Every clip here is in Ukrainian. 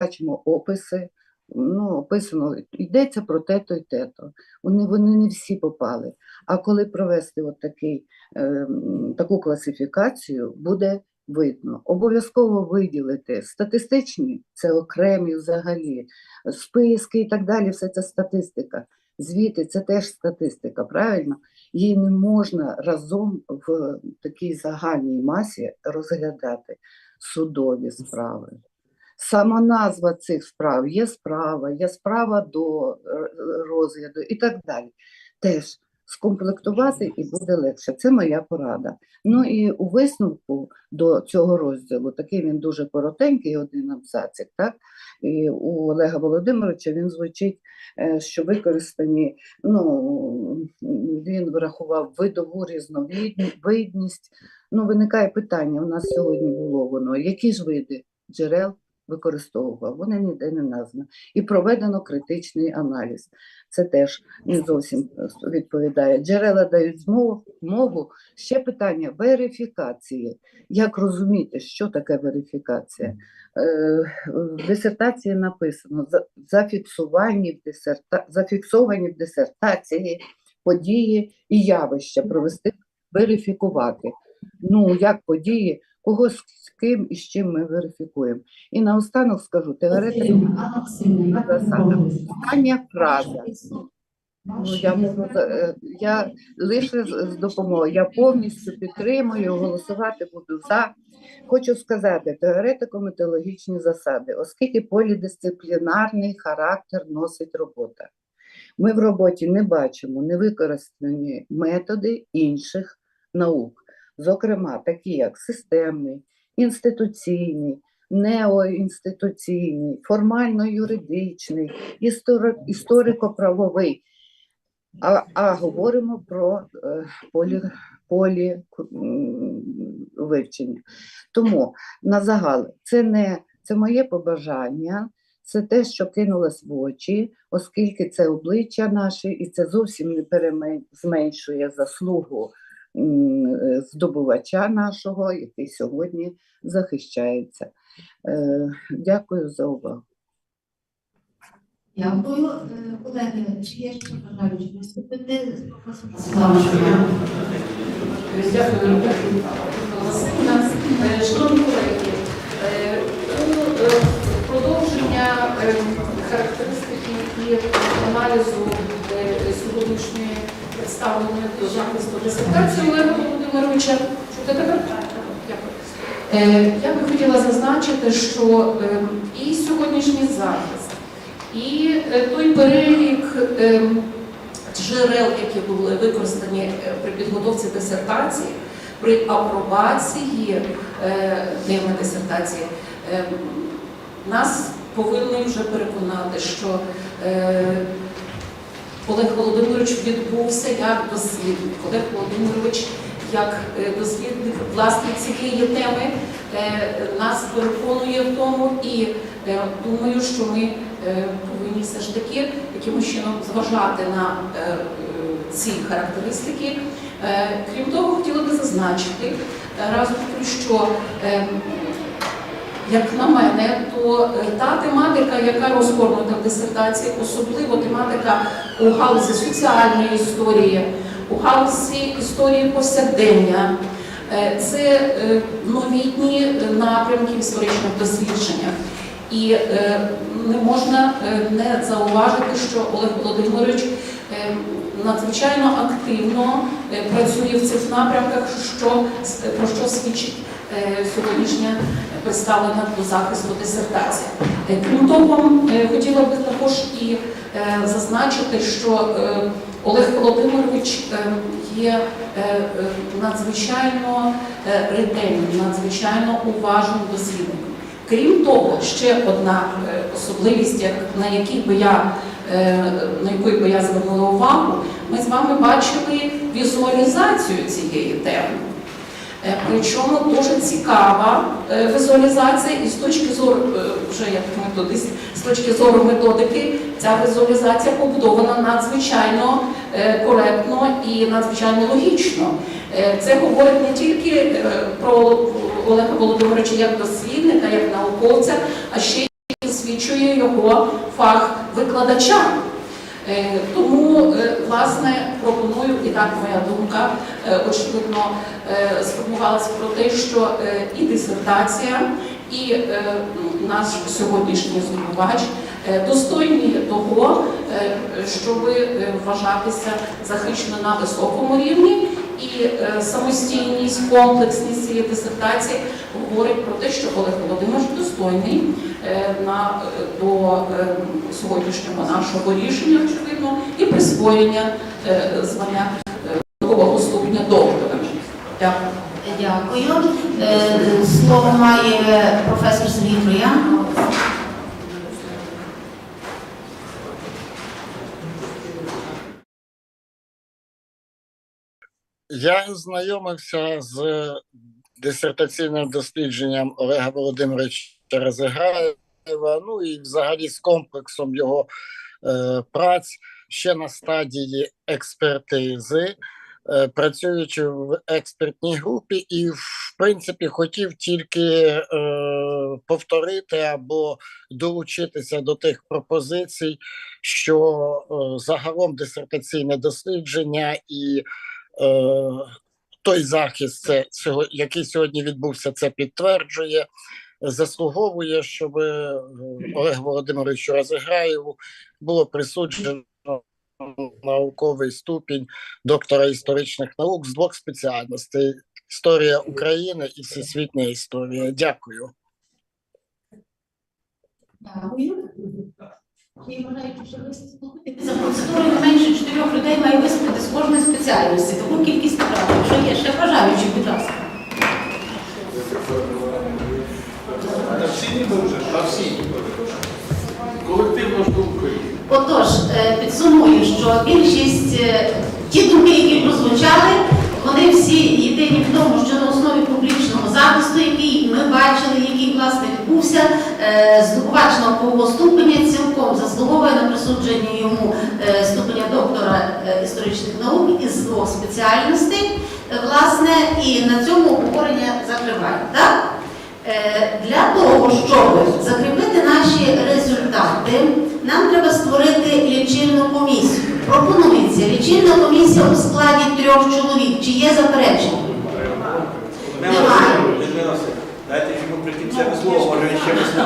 бачимо описи. Ну, описано, йдеться про те-то і те-то. Вони, вони не всі попали. А коли провести от такий, е, таку класифікацію, буде видно. Обов'язково виділити статистичні, це окремі взагалі, списки і так далі, все це статистика. Звіти це теж статистика, правильно? Її не можна разом в такій загальній масі розглядати судові справи. Сама назва цих справ є справа, є справа до е, розгляду і так далі. Теж скомплектувати і буде легше. Це моя порада. Ну і у висновку до цього розділу, такий він дуже коротенький, один абзацик, так? І у Олега Володимировича він звучить, е, що використані, ну, він врахував видову різновидність. Ну, виникає питання, у нас сьогодні було воно, які ж види джерел використовував, вони ніде не названо. І проведено критичний аналіз. Це теж не зовсім е, відповідає. Джерела дають змогу, змогу. Ще питання верифікації. Як розуміти, що таке верифікація? Е, В дисертації написано зафіксовані в дисерта... зафіксовані в дисертації події і явища провести верифікувати. Ну, як події, кого з ким і з чим ми верифікуємо. І наостанок скажу, теоретика засада. Остання фраза. Ну, я можу е, я лише з, допомогою. Я повністю підтримую, голосувати буду за. Хочу сказати, теоретико-методологічні засади, оскільки полідисциплінарний характер носить робота. Ми в роботі не бачимо невикористані методи інших наук, зокрема, такі як системний, інституційний, неоінституційний, формально-юридичний, історико-правовий. А, а говоримо про е, полі, полі вивчення. Тому на загал це не це моє побажання, це те, що кинулось в очі, оскільки це обличчя наше, і це зовсім не перемен- зменшує заслугу здобувача нашого, який сьогодні захищається. Е, Дякую за увагу. Дякую. Е, Колеги, чи є ще бажаючі виступити? Дякую. Е, Шановні колеги, е, е, продовження е, характеристики і аналізу е, сьогоднішньої представленої до захисту дисертації Олега Володимировича. Тепер? Дякую. Е, Я би хотіла зазначити, що е, і сьогоднішній захист, і е, той перелік е, джерел, які були використані е, при підготовці дисертації, при апробації теми дисертації, е, нас повинні вже переконати, що Олег Володимирович відбувся як дослідник. Олег Володимирович як е, дослідник власне цієї теми е, нас переконує в тому і е, думаю, що ми повинні все ж таки якимось чином зважати на ці характеристики. Крім того, хотіла би зазначити разом що як на мене, то е, та тематика, яка розгорнута в дисертації, особливо тематика у галузі соціальної історії, у галузі історії повсякдення, е, це е, новітні напрямки в історичних дослідженнях. І не можна не зауважити, що Олег Володимирович надзвичайно активно працює в цих напрямках, що, про що свідчить сьогоднішня представлена до захисту дисертація. Е, Крім того, е, хотіла би також і е, зазначити, що е, Олег Володимирович е, є е, е, надзвичайно е, ретельним, надзвичайно уважним дослідником. Крім того, ще одна е, особливість, на якій би я е, на яку би я звернула увагу, ми з вами бачили візуалізацію цієї теми. Е, Причому дуже цікава е, візуалізація, і з точки зору е, вже як методист, з точки зору методики, ця візуалізація побудована надзвичайно коректно і надзвичайно логічно. Це говорить не тільки про Олега Володимировича як дослідника, як науковця, а ще й засвідчує його фах викладача. Е, Тому, е, власне, пропоную, і так моя думка, е, очевидно, сформувалася про те, що і дисертація, і е, наш сьогоднішній здобувач е, достойні того, щоб вважатися захищено на високому рівні. І самостійність, комплексність цієї дисертації говорить про те, що Олег Володимирович достойний на, е, до е, сьогоднішнього нашого рішення, очевидно, і присвоєння е, звання е, наукового ступеня доктора. Дякую. Дякую. Е, Слово має професор Сергій Троян. Я знайомився з дисертаційним дослідженням Олега Володимировича Розегаєва, ну і взагалі з комплексом його е, праць ще на стадії експертизи, е, працюючи в експертній групі, і в принципі хотів тільки е, повторити або долучитися до тих пропозицій, що е, загалом дисертаційне дослідження і е, той захист, це, який сьогодні відбувся, це підтверджує. Заслуговує, щоб е, Олег Володимировичу Розіграєву було присуджено науковий ступінь доктора історичних наук з двох спеціальностей: історія України і всесвітня історія. Дякую. Дякую. Я вважаю, що за процедурою менше чотирьох людей має виступити з кожної спеціальності. Таку кількість направ. Якщо є ще бажаючі, будь ласка. Та всі ніби вже, та всі. Колективно ж думкою. Отож, е, підсумую, що більшість е, ті думки, які прозвучали, вони всі єдині в тому, що на основі публічного захисту, який ми бачили, який власне відбувся, е, здобувач наукового ступеня цілком заслуговує на присудження йому ступеня доктора історичних наук із двох спеціальностей. Власне, і на цьому обговорення закриваємо. Так? Е, Для того, щоб закріпити наші результати, нам треба створити лічильну комісію. Пропонується лічильна комісія у складі трьох чоловік. Чи є заперечення? Дайте йому при кінцеве слово, може він ще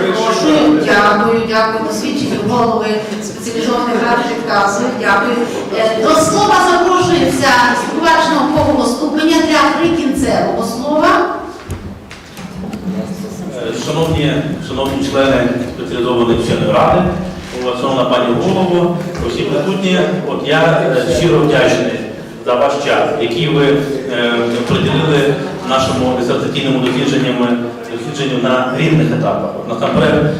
перепрошую, дякую, дякую. Досвідчені голови спеціалізованих рад підказують. Дякую. Е, До слова запрошується здобувач наукового ступеня для прикінцевого слова. Е, Шановні, шановні члени спеціалізованої вченої ради, шановна пані голово, усі присутні, от я е, щиро вдячний за ваш час, який ви е, приділили нашому дисертаційному дослідженню, дослідженню на різних етапах. Насамперед, е,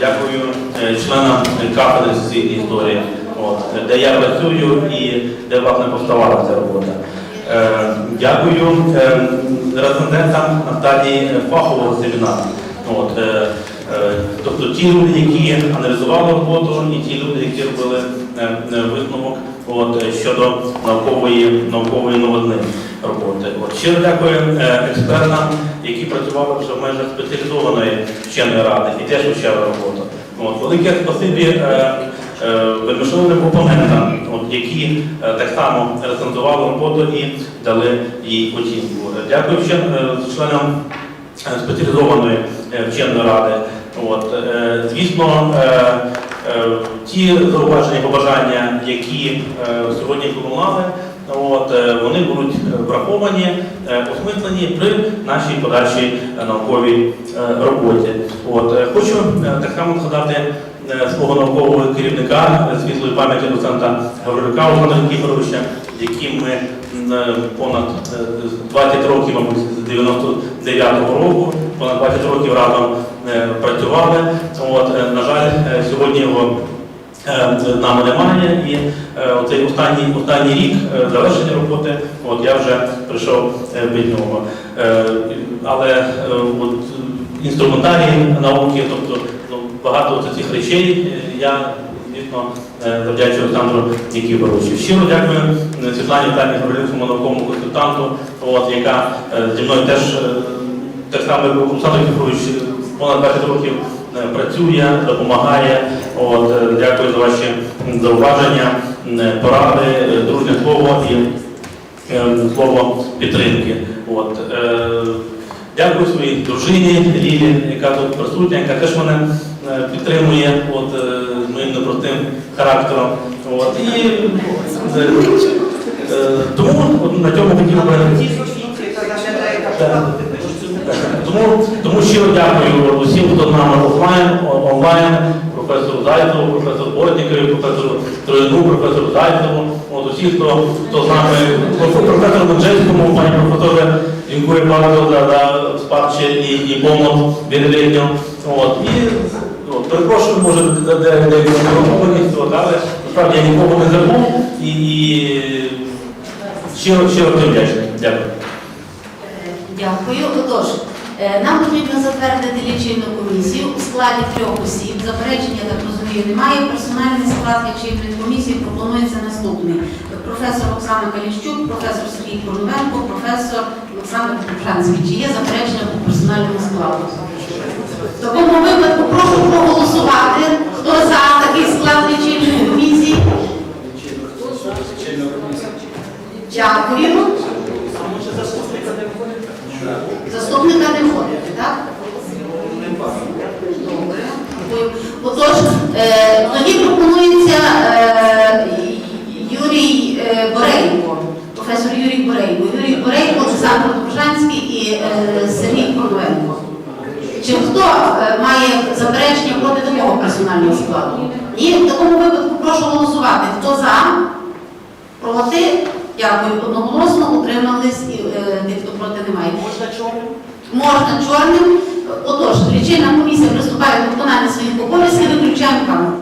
дякую е, членам кафедри соціальної історії, от, де я працюю і де власне повставала ця робота. Е, Дякую е, рецензентам на стадії фахового семінару. От, е, е, тобто ті люди, які аналізували роботу, і ті люди, які робили е, е, висновок от, е, щодо наукової, наукової новизни роботи. От, щиро дякую е, експертам, які працювали вже в межах спеціалізованої вченої ради і теж вивчали роботу. Велике спасибі е, е, вельмишовним от, які е, так само рецензували роботу і дали їй оцінку. Дякую е, членам е, спеціалізованої вченої ради. От, звісно, ті зауваження, побажання, які сьогодні пролунали, от, вони будуть враховані, осмислені при нашій подальшій науковій роботі. От, хочу так само згадати свого наукового керівника е, світлої пам'яті доцента Гаврилюка Олександра Кіпровича, яким ми е, понад е, 20 років, мабуть, з 99-го року, понад 20 років разом е, працювали. От, е, на жаль, е, сьогодні його е, нами немає. І е, оцей останній, останній рік е, завершення роботи, от я вже прийшов е, від нього. Е, Але е, от, інструментарії науки, тобто багато цих речей е, я е, завдячую Олександру Нікіфоровичу. Щиро дякую е, Світлані Тані Гаврилівському науковому консультанту, от, яка е, зі мною теж е, так само, Олександр Нікіфорович, понад 20 років е, працює, допомагає. От, е, дякую за ваші зауваження, е, поради, е, дружнє слово і е, слово підтримки. От, е, дякую своїй дружині Лілі, яка тут присутня, яка теж мене е, підтримує от, е, моїм непростим характером. От, і, е, е, тому на цьому хотів би. Тому, тому щиро дякую усім, хто з нами офлайн, онлайн, професору Зайцеву, професору Бортнікові, професору Трояну, професору Зайцеву, от усі, хто, хто з нами, проф- професору Менжельському, пані професоре, дякую багато за, за і, і відвідню. От, і перепрошую, може, де, де, де, де от, але насправді я нікого не забув і, і щиро, щиро вдячний. Дякую. Дякую. Отож, е, нам потрібно затвердити лічильну комісію у складі трьох осіб. Заперечення, так розумію, немає. Персональний склад лічильної комісії пропонується наступний. Професор Оксана Каліщук, професор Сергій Коровенко, професор Олександр Купранський. Чи є заперечення по персональному складу? В такому випадку прошу проголосувати. Хто за такий склад лічильної комісії? Дякую. Заступника не входить, так? Добре. Отож, е, тоді пропонується е, Юрій е, Борейко, професор Юрій Борейко. Юрій Борейко, Олександр Добжанський і Сергій Коровенко. Чи хто має заперечення проти такого персонального складу? Ні, в такому випадку прошу голосувати. Хто за? Проти? Дякую. Одноголосно утримались і е, тих, хто проти немає. Можна чорним? Можна чорним. Отож, лічильна комісія приступає до виконання своїх обов'язків, виключаємо камеру.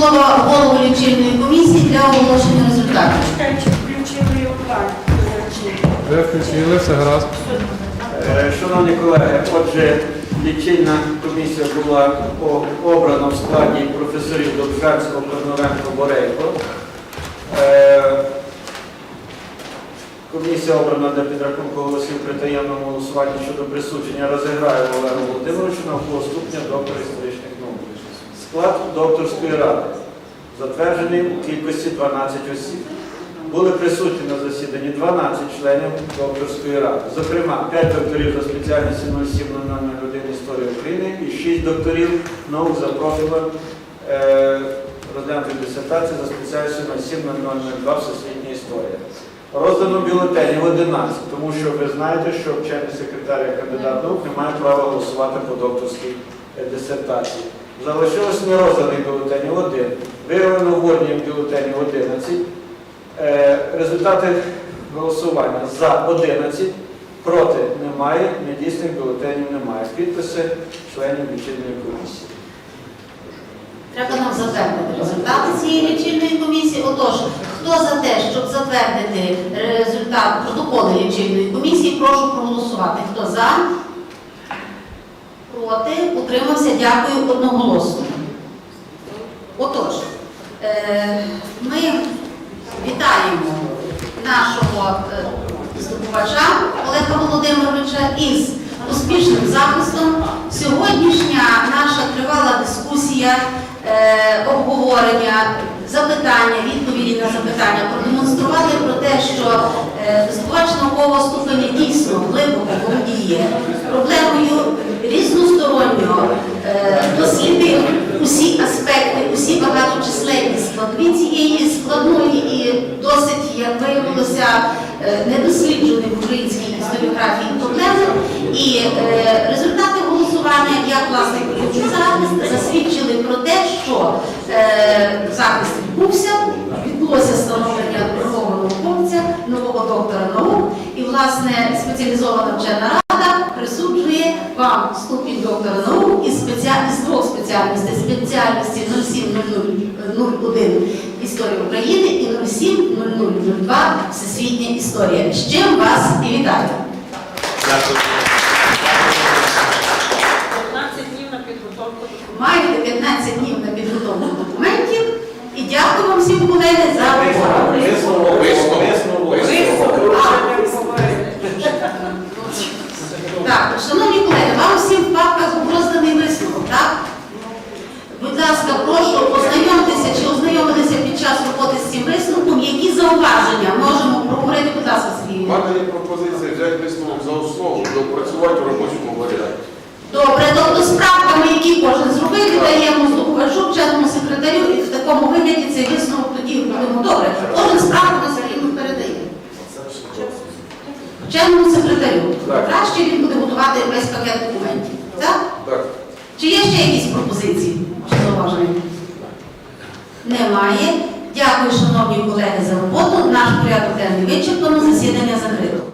До слова голову лічильної комісії для оголошення результатів. Е, Шановні колеги, отже, лічильна комісія була обрана в складі професорів Добжанського, Корновенко, Борейко. Е, Комісія обрана для підрахунку голосів при таємному голосуванні щодо присудження розіграє Олегу Володимировичу навколо ступня доктора історичних наук. Склад докторської ради затверджений у кількості 12 осіб. Були присутні на засіданні 12 членів докторської ради. Зокрема, 5 докторів за спеціальністю 0701 історії України і 6 докторів наук за профілем е, розглянути дисертації за спеціальністю 0702 Всесвітня історія. Роздано бюлетенів 11, тому що ви знаєте, що вчений секретар як кандидат наук не має права голосувати по докторській е, дисертації. Залишилось нерозданих бюлетенів 1. Виявлено вводні бюлетенів 11. Е, Результати голосування за 11, проти немає, недійсних бюлетенів немає. Підписи членів лічильної комісії. Треба нам затвердити результати цієї лічильної комісії. Отож, хто за те, щоб затвердити результат протоколи лічильної комісії, прошу проголосувати. Хто за? Проти? Утримався? Дякую одноголосно. Отож, е, ми вітаємо нашого е, здобувача Олега Володимировича із успішним захистом. Сьогоднішня наша тривала дискусія, е, обговорення, запитання, відповіді на запитання продемонстрували про те, що здобувач наукового ступеня дійсно глибоко володіє проблемою різносторонньо е, дослідив усі аспекти, усі багаточисленні складові цієї складної і досить, як виявилося, е, недослідженої в українській історіографії проблеми. І е, результати голосування, як власне політичний захист, засвідчили про те, що захист відбувся, відбулося становлення нового науковця, нового доктора наук, і власне спеціалізована вчена рада присуджує вам ступінь доктора наук із, спеціаль... із двох спеціальностей спеціальності 07.0001 Історія України і 07.0002 Всесвітня історія. З чим вас і вітаю! 15 днів на підготовку Маєте 15 днів на підготовку документів і дякую вам всім колеги за роботу. Висновок. Так, шановні колеги, вам всім в папках розданий висновок, так? Будь ласка, прошу ознайомтеся чи ознайомитися під час роботи з цим висновком. Які зауваження можемо проговорити, будь ласка, Сергій. У мене є пропозиція взяти висновок за основу і опрацювати в робочому варіанті. Добре, тобто з правками, які кожен зробив, віддаємо здобувачу, вченому секретарю, і в такому вигляді цей висновок тоді будемо добре. Кожен з правками все рівно передає. Вченому секретарю. Так. Краще він буде готувати весь пакет документів. Так? Так. Чи є ще якісь пропозиції чи зауваження? Немає. Дякую, шановні колеги, за роботу. Наш порядок денний вичерпано, засідання закрито.